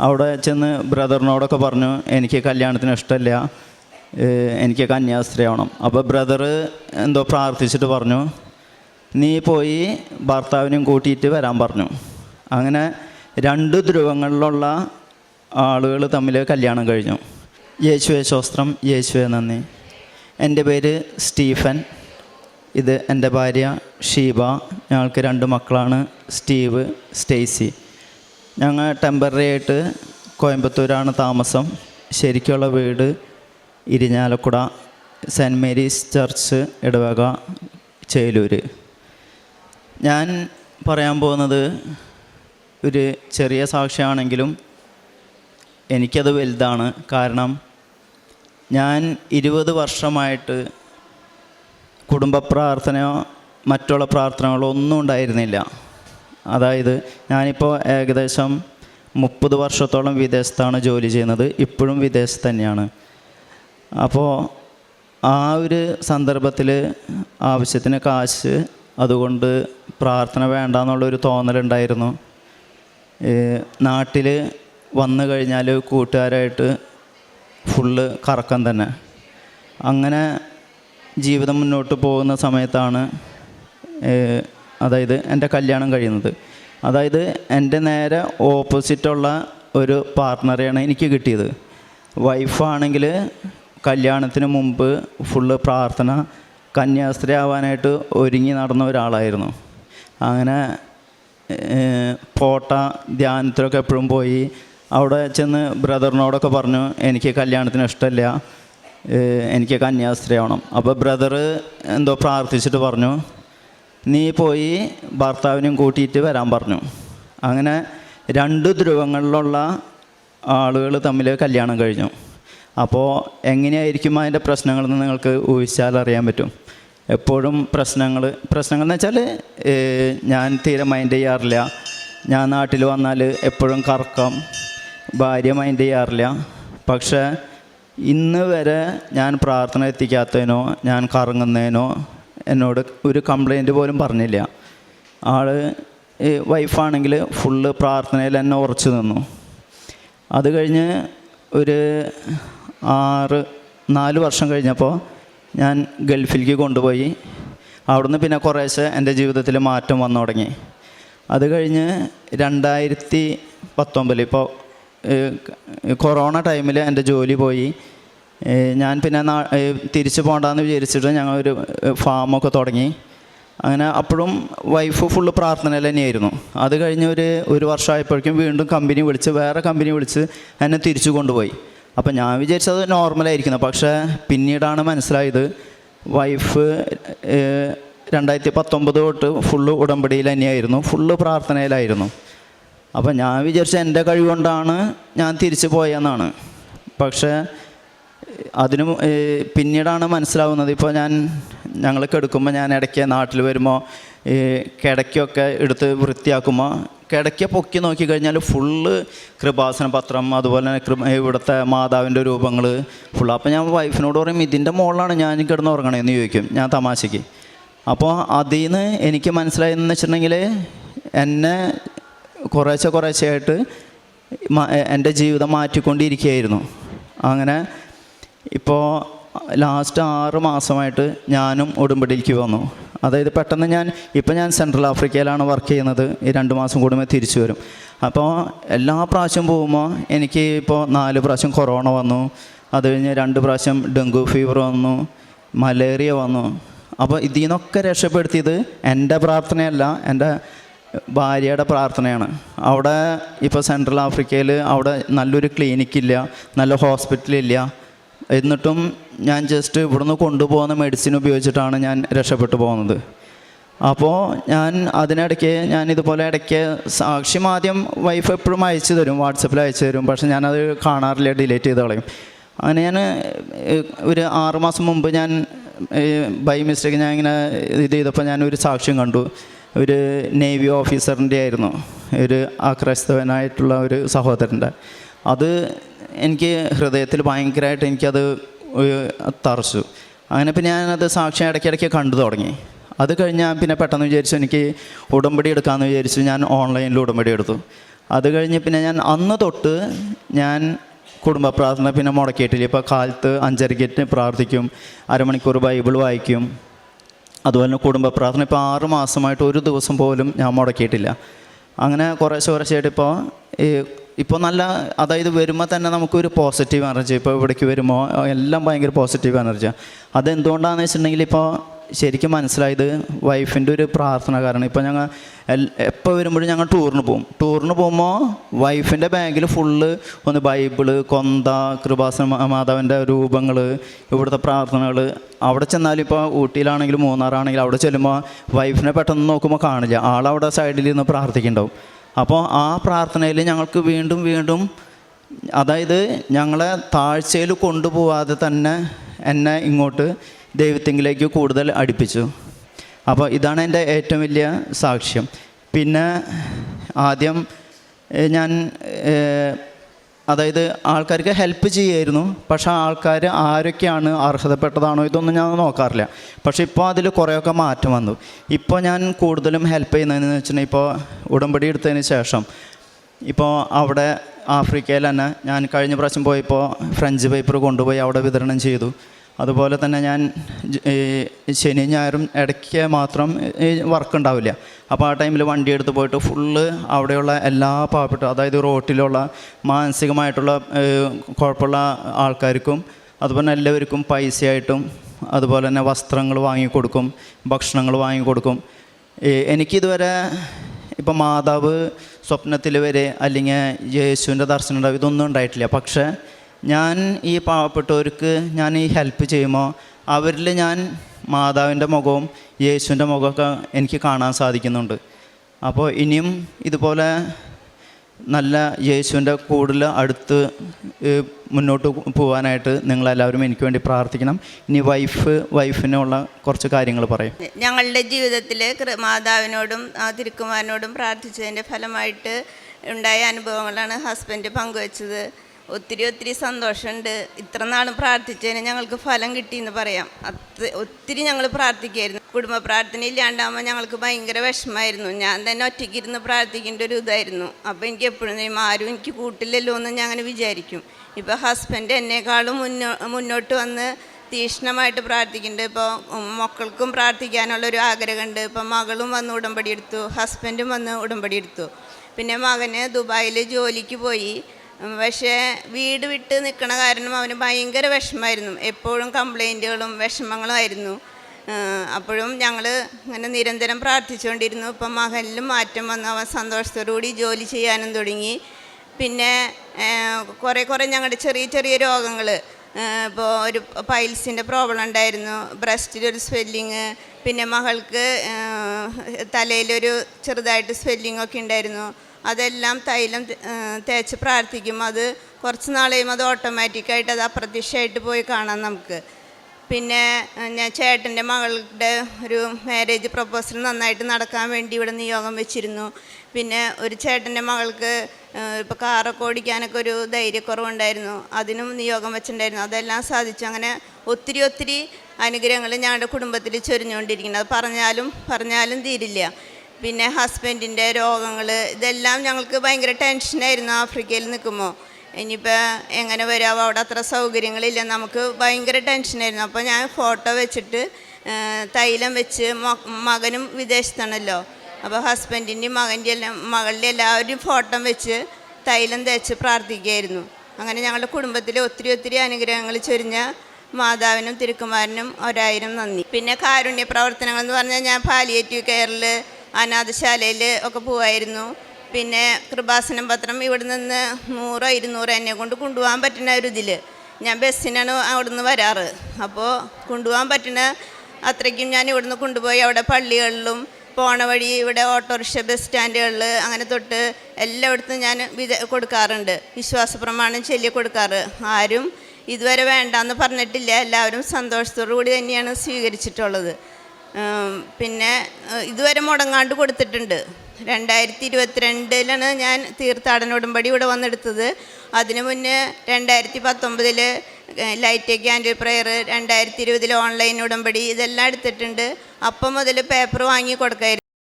അവിടെ ചെന്ന് ബ്രദറിനോടൊക്കെ പറഞ്ഞു എനിക്ക് കല്യാണത്തിന് ഇഷ്ടമില്ല എനിക്ക് കന്യാസ്ത്രീ ആവണം. അപ്പോൾ ബ്രദർ എന്തോ പ്രാർത്ഥിച്ചിട്ട് പറഞ്ഞു നീ പോയി ഭർത്താവിനെയും കൂട്ടിയിട്ട് വരാൻ പറഞ്ഞു. അങ്ങനെ രണ്ട് ധ്രുവങ്ങളിലുള്ള ആളുകൾ തമ്മിൽ കല്യാണം കഴിഞ്ഞു. യേശുവേ ശോസ്ത്രം യേശുവേ നന്ദി. എന്റെ പേര് സ്റ്റീഫൻ ഇത് എന്റെ ഭാര്യ ഷീബ ഞങ്ങൾക്ക് രണ്ട് മക്കളാണ് സ്റ്റീവ് സ്റ്റേസി. ഞങ്ങൾ ടെമ്പററി ആയിട്ട് കോയമ്പത്തൂരാണ് താമസം. ശരിക്കുള്ള വീട് ഇരിഞ്ഞാലക്കുട സെന്റ് മേരീസ് ചർച്ച് ഇടവക ചേലൂര്. ഞാൻ പറയാൻ പോകുന്നത് ഒരു ചെറിയ സാക്ഷിയാണെങ്കിലും എനിക്കത് വലുതാണ്. കാരണം ഞാൻ ഇരുപത് വർഷമായിട്ട് കുടുംബ പ്രാർത്ഥനയോ മറ്റുള്ള പ്രാർത്ഥനകളോ ഒന്നും ഉണ്ടായിരുന്നില്ല. അതായത് ഞാനിപ്പോൾ ഏകദേശം മുപ്പത് വർഷത്തോളം വിദേശത്താണ് ജോലി ചെയ്യുന്നത് ഇപ്പോഴും വിദേശത്ത് തന്നെയാണ്. അപ്പോൾ ആ ഒരു സന്ദർഭത്തിൽ ആവശ്യത്തിന് കാശ് അതുകൊണ്ട് പ്രാർത്ഥന വേണ്ട എന്നുള്ളൊരു തോന്നലുണ്ടായിരുന്നു നാട്ടിൽ വന്നു കഴിഞ്ഞാൽ കൂട്ടുകാരായിട്ട് ഫുള്ള് കറക്കം തന്നെ. അങ്ങനെ ജീവിതം മുന്നോട്ട് പോകുന്ന സമയത്താണ് അതായത് എന്റെ കല്യാണം കഴിയുന്നത്. അതായത് എന്റെ നേരെ ഓപ്പോസിറ്റുള്ള ഒരു പാർട്ട്ണറെയാണ് എനിക്ക് കിട്ടിയത്. വൈഫാണെങ്കിൽ കല്യാണത്തിന് മുമ്പ് ഫുള്ള് പ്രാർത്ഥന കന്യാസ്ത്രീ ആവാനായിട്ട് ഒരുങ്ങി നടന്ന ഒരാളായിരുന്നു. അങ്ങനെ പോട്ട ധ്യാനത്തിലൊക്കെ എപ്പോഴും പോയി. അവിടെ ചെന്ന് ബ്രദറിനോടൊക്കെ പറഞ്ഞു എനിക്ക് കല്യാണത്തിന് ഇഷ്ടമില്ല എനിക്ക് കന്യാസ്ത്രീ ആവണം. അപ്പോൾ ബ്രദർ എന്തോ പ്രാർത്ഥിച്ചിട്ട് പറഞ്ഞു നീ പോയി ഭർത്താവിനെയും കൂട്ടിയിട്ട് വരാൻ പറഞ്ഞു. അങ്ങനെ രണ്ട് ധ്രുവങ്ങളിലുള്ള ആളുകൾ തമ്മിൽ കല്യാണം കഴിഞ്ഞു. അപ്പോൾ എങ്ങനെയായിരിക്കും അതിന്റെ പ്രശ്നങ്ങളെന്ന് നിങ്ങൾക്ക് ഊഹിച്ചാൽ അറിയാൻ പറ്റും. എപ്പോഴും പ്രശ്നങ്ങൾ പ്രശ്നങ്ങൾ എന്ന് വെച്ചാൽ ഞാൻ തീരെ മൈൻഡ് ചെയ്യാറില്ല. ഞാൻ നാട്ടിൽ വന്നാൽ എപ്പോഴും കറക്കം. ഭാര്യ മൈൻഡ് ചെയ്യാറില്ല. പക്ഷേ ഇന്ന് വരെ ഞാൻ പ്രാർത്ഥന എത്തിക്കാത്തതിനോ ഞാൻ കറങ്ങുന്നതിനോ എന്നോട് ഒരു കംപ്ലൈന്റ് പോലും പറഞ്ഞില്ല. ആൾ വൈഫാണെങ്കിൽ ഫുള്ള് പ്രാർത്ഥനയിൽ എന്നെ ഉറച്ചു നിന്നു. അത് കഴിഞ്ഞ് ഒരു ആറ് നാല് വർഷം കഴിഞ്ഞപ്പോൾ ഞാൻ ഗൾഫിലേക്ക് കൊണ്ടുപോയി. അവിടുന്ന് പിന്നെ കുറേശ്ശെ എന്റെ ജീവിതത്തിൽ മാറ്റം വന്നു തുടങ്ങി. അത് കഴിഞ്ഞ് രണ്ടായിരത്തി പത്തൊമ്പതിൽ ഇപ്പോൾ കൊറോണ ടൈമിൽ എന്റെ ജോലി പോയി. ഞാൻ പിന്നെ തിരിച്ചു പോകണ്ടെന്ന് വിചാരിച്ചിട്ട് ഞങ്ങളൊരു ഒരു ഫാമൊക്കെ തുടങ്ങി. അങ്ങനെ അപ്പോഴും വൈഫ് ഫുള്ള് പ്രാർത്ഥനയിൽ തന്നെയായിരുന്നു. അത് കഴിഞ്ഞ് ഒരു ഒരു വർഷമായപ്പോഴേക്കും വീണ്ടും കമ്പനി വിളിച്ച് വേറെ കമ്പനി വിളിച്ച് എന്നെ തിരിച്ചു കൊണ്ടുപോയി. അപ്പം ഞാൻ വിചാരിച്ചത് നോർമലായിരിക്കുന്നു പക്ഷേ പിന്നീടാണ് മനസ്സിലായത് വൈഫ് രണ്ടായിരത്തി പത്തൊമ്പത് തൊട്ട് ഫുള്ള് ഉടമ്പടിയിൽ തന്നെയായിരുന്നു. ഫുള്ള് പ്രാർത്ഥനയിലായിരുന്നു. അപ്പം ഞാൻ വിചാരിച്ച എന്റെ കഴിവുകൊണ്ടാണ് ഞാൻ തിരിച്ചു പോയെന്നാണ്. പക്ഷേ അതിന് പിന്നീടാണ് മനസ്സിലാവുന്നത്. ഇപ്പോൾ ഞാൻ ഞങ്ങൾ കിടക്കുമ്പോൾ ഞാൻ ഇടയ്ക്ക് നാട്ടിൽ വരുമ്പോൾ ഈ കിടക്കൊക്കെ എടുത്ത് വൃത്തിയാക്കുമ്പോൾ കിടക്ക പൊക്കി നോക്കിക്കഴിഞ്ഞാൽ ഫുള്ള് കൃപാസന പത്രം അതുപോലെ തന്നെ ഇവിടുത്തെ മാതാവിന്റെ രൂപങ്ങൾ ഫുള്ള്. അപ്പോൾ ഞാൻ വൈഫിനോട് പറയും ഇതിന്റെ മുകളിലാണ് ഞാൻ കിടന്ന് ഉറങ്ങണേന്ന് ചോദിക്കും ഞാൻ തമാശയ്ക്ക് അപ്പോൾ അതിൽ നിന്ന് എനിക്ക് മനസ്സിലായെന്ന് വെച്ചിട്ടുണ്ടെങ്കിൽ എന്നെ കുറേശ്ശെ കുറേശ്ശെ ആയിട്ട് എന്റെ ജീവിതം മാറ്റിക്കൊണ്ടിരിക്കുകയായിരുന്നു. അങ്ങനെ ഇപ്പോൾ ലാസ്റ്റ് ആറ് മാസമായിട്ട് ഞാനും ഉടുമ്പടിയിലേക്ക് വന്നു. അതായത് പെട്ടെന്ന് ഞാൻ ഇപ്പോൾ ഞാൻ സെൻട്രൽ ആഫ്രിക്കയിലാണ് വർക്ക് ചെയ്യുന്നത്. ഈ രണ്ട് മാസം കൂടുമ്പോൾ തിരിച്ചു വരും. അപ്പോൾ എല്ലാ പ്രാവശ്യം പോകുമ്പോൾ എനിക്ക് ഇപ്പോൾ നാല് പ്രാവശ്യം കൊറോണ വന്നു. അത് കഴിഞ്ഞ് രണ്ട് പ്രാവശ്യം ഡെങ്കു ഫീവർ വന്നു മലേറിയ വന്നു. അപ്പോൾ ഇതിൽ നിന്നൊക്കെ രക്ഷപ്പെടുത്തിയത് എന്റെ പ്രാർത്ഥനയല്ല എന്റെ ഭാര്യയുടെ പ്രാർത്ഥനയാണ്. അവിടെ ഇപ്പോൾ സെൻട്രൽ ആഫ്രിക്കയിൽ അവിടെ നല്ലൊരു ക്ലിനിക്കില്ല നല്ല ഹോസ്പിറ്റലില്ല എന്നിട്ടും ഞാൻ ജസ്റ്റ് ഇവിടുന്ന് കൊണ്ടുപോകുന്ന മെഡിസിൻ ഉപയോഗിച്ചിട്ടാണ് ഞാൻ രക്ഷപ്പെട്ടു പോകുന്നത്. അപ്പോൾ ഞാൻ അതിനിടയ്ക്ക് ഞാൻ ഇതുപോലെ ഇടയ്ക്ക് സാക്ഷ്യം ആദ്യം വൈഫ് എപ്പോഴും അയച്ചു തരും വാട്സപ്പിൽ അയച്ചു തരും പക്ഷെ ഞാനത് കാണാറില്ല ഡിലീറ്റ് ചെയ്ത് കളയും. അങ്ങനെ ഞാൻ ഒരു ആറുമാസം മുമ്പ് ഞാൻ ബൈ മിസ്റ്റേക്ക് ഞാൻ ഇങ്ങനെ ഇത് ചെയ്തപ്പോൾ ഞാൻ ഒരു സാക്ഷ്യം കണ്ടു. ഒരു നേവി ഓഫീസറിന്റെ ആയിരുന്നു ഒരു അക്രൈസ്തവനായിട്ടുള്ള ഒരു സഹോദരന്റെ. അത് എനിക്ക് ഹൃദയത്തിൽ ഭയങ്കരമായിട്ട് എനിക്കത് തറച്ചു. അങ്ങനെ പിന്നെ ഞാനത് സാക്ഷ്യം ഇടയ്ക്കിടയ്ക്ക് കണ്ടു തുടങ്ങി. അത് കഴിഞ്ഞ് ഞാൻ പിന്നെ പെട്ടെന്ന് വിചാരിച്ചു എനിക്ക് ഉടമ്പടി എടുക്കാമെന്ന് വിചാരിച്ചു ഞാൻ ഓൺലൈനിൽ ഉടമ്പടി എടുത്തു. അത് കഴിഞ്ഞ് പിന്നെ ഞാൻ അന്ന് തൊട്ട് ഞാൻ കുടുംബ പ്രാർത്ഥന പിന്നെ മുടക്കിയിട്ടില്ല. ഇപ്പോൾ കാലത്ത് അഞ്ചരയ്ക്ക് പ്രാർത്ഥിക്കും അരമണിക്കൂർ ബൈബിൾ വായിക്കും. അതുപോലെ തന്നെ കുടുംബ പ്രാർത്ഥന ഇപ്പോൾ ആറ് മാസമായിട്ട് ഒരു ദിവസം പോലും ഞാൻ മുടക്കിയിട്ടില്ല. അങ്ങനെ കുറേശ്ശെ കുറച്ചായിട്ട് ഇപ്പോൾ ഈ ഇപ്പോൾ നല്ല അതായത് വരുമ്പോൾ തന്നെ നമുക്കൊരു പോസിറ്റീവ് എനർജി ഇപ്പോൾ ഇവിടേക്ക് വരുമ്പോൾ എല്ലാം ഭയങ്കര പോസിറ്റീവ് എനർജിയാണ് അതെന്തുകൊണ്ടാണെന്ന് വെച്ചിട്ടുണ്ടെങ്കിൽ ഇപ്പോൾ ശരിക്കും മനസ്സിലായത് വൈഫിന്റെ ഒരു പ്രാർത്ഥന കാരണം. ഇപ്പോൾ ഞങ്ങൾ എപ്പോൾ വരുമ്പോഴും ഞങ്ങൾ ടൂറിന് പോകും ടൂറിന് പോകുമ്പോൾ വൈഫിന്റെ ബാഗിൽ ഫുള്ള് ഒന്ന് ബൈബിൾ കൊന്ത കൃപാസന മാതാവിന്റെ രൂപങ്ങൾ ഇവിടുത്തെ പ്രാർത്ഥനകൾ അവിടെ ചെന്നാലും ഇപ്പോൾ ഊട്ടിയിലാണെങ്കിലും മൂന്നാറാണെങ്കിലും അവിടെ ചെല്ലുമ്പോൾ വൈഫിനെ പെട്ടെന്ന് നോക്കുമ്പോൾ കാണില്ല. ആളവിടെ സൈഡിൽ നിന്ന് പ്രാർത്ഥിക്കുന്നുണ്ടാവും. അപ്പോൾ ആ പ്രാർത്ഥനയിൽ ഞങ്ങൾക്ക് വീണ്ടും വീണ്ടും അതായത് ഞങ്ങളെ താഴ്ചയിൽ കൊണ്ടുപോവാതെ തന്നെ എന്നെ ഇങ്ങോട്ട് ദൈവത്തിങ്കിലേക്ക് കൂടുതൽ അടുപ്പിച്ചു. അപ്പോൾ ഇതാണ് എന്റെ ഏറ്റവും വലിയ സാക്ഷ്യം. പിന്നെ ആദ്യം ഞാൻ അതായത് ആൾക്കാർക്ക് ഹെൽപ്പ് ചെയ്യായിരുന്നു. പക്ഷേ ആൾക്കാർ ആരൊക്കെയാണ് അർഹതപ്പെട്ടതാണോ ഇതൊന്നും ഞാൻ നോക്കാറില്ല. പക്ഷേ ഇപ്പോൾ അതിൽ കുറേയൊക്കെ മാറ്റം വന്നു. ഇപ്പോൾ ഞാൻ കൂടുതലും ഹെൽപ്പ് ചെയ്യുന്നതെന്ന് വെച്ചിട്ടുണ്ടെങ്കിൽ ഇപ്പോൾ ഉടമ്പടി എടുത്തതിന് ശേഷം ഇപ്പോൾ അവിടെ ആഫ്രിക്കയിൽ തന്നെ ഞാൻ കഴിഞ്ഞ പ്രാവശ്യം പോയപ്പോൾ ഫ്രഞ്ച് പേപ്പർ കൊണ്ടുപോയി അവിടെ വിതരണം ചെയ്തു. അതുപോലെ തന്നെ ഞാൻ ശനി ഞായറും ഇടയ്ക്ക് മാത്രം വർക്ക് ഉണ്ടാവില്ല. അപ്പോൾ ആ ടൈമിൽ വണ്ടി എടുത്ത് പോയിട്ട് ഫുള്ള് അവിടെയുള്ള എല്ലാ പാവപ്പെട്ട അതായത് റോട്ടിലുള്ള മാനസികമായിട്ടുള്ള കുഴപ്പമുള്ള ആൾക്കാർക്കും അതുപോലെ എല്ലാവർക്കും പൈസയായിട്ടും അതുപോലെ തന്നെ വസ്ത്രങ്ങൾ വാങ്ങിക്കൊടുക്കും ഭക്ഷണങ്ങൾ വാങ്ങിക്കൊടുക്കും എനിക്കിതുവരെ ഇപ്പം മാതാവ് സ്വപ്നത്തിൽ വരെ അല്ലെങ്കിൽ യേശുവിന്റെ ദർശനം ഉണ്ടാവും ഇതൊന്നും ഉണ്ടായിട്ടില്ല. പക്ഷേ ഞാൻ ഈ പാവപ്പെട്ടവർക്ക് ഞാൻ ഈ ഹെൽപ്പ് ചെയ്യുമോ? അവരിൽ ഞാൻ മാതാവിന്റെ മുഖവും യേശുവിന്റെ മുഖമൊക്കെ എനിക്ക് കാണാൻ സാധിക്കുന്നുണ്ട്. അപ്പോൾ ഇനിയും ഇതുപോലെ നല്ല യേശുവിന്റെ കൂടുതൽ അടുത്ത് മുന്നോട്ട് പോകാനായിട്ട് നിങ്ങളെല്ലാവരും എനിക്ക് വേണ്ടി പ്രാർത്ഥിക്കണം. ഇനി വൈഫ് വൈഫിനുള്ള കുറച്ച് കാര്യങ്ങൾ പറയും. ഞങ്ങളുടെ ജീവിതത്തിൽ മാതാവിനോടും തിരുക്കുമാരനോടും പ്രാർത്ഥിച്ചതിന്റെ ഫലമായിട്ട് ഉണ്ടായ അനുഭവങ്ങളാണ് ഹസ്ബൻഡ് പങ്കുവച്ചത്. ഒത്തിരി ഒത്തിരി സന്തോഷമുണ്ട്. ഇത്ര നാളും പ്രാർത്ഥിച്ചതിന് ഞങ്ങൾക്ക് ഫലം കിട്ടിയെന്ന് പറയാം. അത് ഒത്തിരി ഞങ്ങൾ പ്രാർത്ഥിക്കുമായിരുന്നു കുടുംബ പ്രാർത്ഥന ഇല്ലാണ്ടാകുമ്പോൾ ഞങ്ങൾക്ക് ഭയങ്കര വിഷമമായിരുന്നു. ഞാൻ തന്നെ ഒറ്റയ്ക്കിരുന്ന് പ്രാർത്ഥിക്കേണ്ട ഒരു ഇതായിരുന്നു. അപ്പോൾ എനിക്ക് എപ്പോഴും ആരും എനിക്ക് കൂട്ടില്ലല്ലോ എന്ന് ഞാൻ അങ്ങനെ വിചാരിക്കും. ഇപ്പോൾ ഹസ്ബൻഡ് എന്നെക്കാളും മുന്നോ മുന്നോട്ട് വന്ന് തീക്ഷ്ണമായിട്ട് പ്രാർത്ഥിക്കുന്നുണ്ട്. ഇപ്പോൾ മക്കൾക്കും പ്രാർത്ഥിക്കാനുള്ള ഒരു ആഗ്രഹമുണ്ട്. ഇപ്പം മകളും വന്ന് ഉടമ്പടി എടുത്തു ഹസ്ബൻഡും വന്ന് ഉടമ്പടി എടുത്തു. പിന്നെ മകന് ദുബായിൽ ജോലിക്ക് പോയി. പക്ഷേ വീട് വിട്ട് നിൽക്കണ കാരണം അവന് ഭയങ്കര വിഷമമായിരുന്നു. എപ്പോഴും കംപ്ലൈന്റുകളും വിഷമങ്ങളുമായിരുന്നു അപ്പോഴും ഞങ്ങൾ ഇങ്ങനെ നിരന്തരം പ്രാർത്ഥിച്ചുകൊണ്ടിരുന്നു. ഇപ്പം മകനിലും മാറ്റം വന്നു. അവൻ സന്തോഷത്തോടുകൂടി ജോലി ചെയ്യാനും തുടങ്ങി. പിന്നെ കുറേ കുറേ ഞങ്ങളുടെ ചെറിയ ചെറിയ രോഗങ്ങൾ ഇപ്പോൾ ഒരു പൈൽസിന്റെ പ്രോബ്ലം ഉണ്ടായിരുന്നു. ബ്രസ്റ്റിലൊരു സ്വെല്ലിങ് പിന്നെ മകൾക്ക് തലയിലൊരു ചെറുതായിട്ട് സ്വെല്ലിംഗ് ഒക്കെ ഉണ്ടായിരുന്നു. അതെല്ലാം തൈലം തേച്ച് പ്രാർത്ഥിക്കും. അത് കുറച്ച് കഴിയുമ്പോൾ അത് ഓട്ടോമാറ്റിക്കായിട്ട് അത് അപ്രത്യക്ഷമായിട്ട് പോയി കാണാം നമുക്ക്. പിന്നെ ഞാൻ ചേട്ടന്റെ മകളുടെ ഒരു മാരേജ് പ്രപ്പോസൽ നന്നായിട്ട് നടക്കാൻ വേണ്ടി ഇവിടെ നിയോഗം വെച്ചിരുന്നു. പിന്നെ ഒരു ചേട്ടന്റെ മകൾക്ക് ഇപ്പോൾ കാറൊക്കെ ഓടിക്കാനൊക്കെ ഒരു ധൈര്യക്കുറവുണ്ടായിരുന്നു. അതിനും നിയോഗം വെച്ചിട്ടുണ്ടായിരുന്നു. അതെല്ലാം സാധിച്ചു. അങ്ങനെ ഒത്തിരി ഒത്തിരി അനുഗ്രഹങ്ങൾ ഞങ്ങളുടെ കുടുംബത്തിൽ ചൊരിഞ്ഞുകൊണ്ടിരിക്കുന്നത് അത് പറഞ്ഞാലും പറഞ്ഞാലും തീരില്ല. പിന്നെ ഹസ്ബൻഡിന്റെ രോഗങ്ങൾ ഇതെല്ലാം ഞങ്ങൾക്ക് ഭയങ്കര ടെൻഷനായിരുന്നു ആഫ്രിക്കയിൽ നിൽക്കുമ്പോൾ. ഇനിയിപ്പോൾ എങ്ങനെ വരാമോ അവിടെ അത്ര സൗകര്യങ്ങളില്ല നമുക്ക് ഭയങ്കര ടെൻഷനായിരുന്നു അപ്പോൾ ഞാൻ ഫോട്ടോ വെച്ചിട്ട് തൈലം വെച്ച് മകനും വിദേശത്താണല്ലോ. അപ്പോൾ ഹസ്ബൻഡിന്റെയും മകന്റെ എല്ലാം മകളുടെ എല്ലാവരും ഫോട്ടോ വെച്ച് തൈലം തേച്ച് പ്രാർത്ഥിക്കുകയായിരുന്നു. അങ്ങനെ ഞങ്ങളുടെ കുടുംബത്തിൽ ഒത്തിരി ഒത്തിരി അനുഗ്രഹങ്ങൾ ചൊരിഞ്ഞ മാതാവിനും തിരുക്കുമാരനും ഒരായിരം നന്ദി. പിന്നെ കാരുണ്യ പ്രവർത്തനങ്ങൾ എന്ന് പറഞ്ഞാൽ ഞാൻ പാലിയേറ്റീവ് കെയറിൽ അനാഥശാലയിൽ ഒക്കെ പോവായിരുന്നു. പിന്നെ കൃപാസനം പത്രം ഇവിടെ നിന്ന് നൂറോ ഇരുന്നൂറോ എന്നെ കൊണ്ട് കൊണ്ടുപോകാൻ പറ്റുന്ന ഒരു ഇതിൽ ഞാൻ ബസ്സിനാണ് അവിടെ നിന്ന് വരാറ്. അപ്പോൾ കൊണ്ടുപോകാൻ പറ്റുന്ന അത്രയ്ക്കും ഞാൻ ഇവിടുന്ന് കൊണ്ടുപോയി. അവിടെ പള്ളികളിലും പോണ വഴി ഇവിടെ ഓട്ടോറിക്ഷ ബസ് സ്റ്റാൻഡുകളിൽ അങ്ങനെ തൊട്ട് എല്ലായിടത്തും ഞാൻ വിത കൊടുക്കാറുണ്ട്. വിശ്വാസ പ്രമാണം ചൊല്ലി കൊടുക്കാറ്. ആരും ഇതുവരെ വേണ്ടാന്ന് പറഞ്ഞിട്ടില്ല. എല്ലാവരും സന്തോഷത്തോടു കൂടി തന്നെയാണ് സ്വീകരിച്ചിട്ടുള്ളത്. പിന്നെ ഇതുവരെ മുടങ്ങാണ്ട് കൊടുത്തിട്ടുണ്ട്. രണ്ടായിരത്തി ഇരുപത്തിരണ്ടിലാണ് ഞാൻ തീർത്ഥാടന ഉടമ്പടി ഇവിടെ വന്നെടുത്തത്. അതിനു മുന്നേ രണ്ടായിരത്തി പത്തൊമ്പതിൽ ലൈറ്റ് ക്യാൻഡിൽ പ്രയർ രണ്ടായിരത്തി ഇരുപതിൽ ഓൺലൈൻ ഉടമ്പടി ഇതെല്ലാം എടുത്തിട്ടുണ്ട്. അപ്പം മുതൽ പേപ്പർ വാങ്ങി കൊടുക്കായിരുന്നു.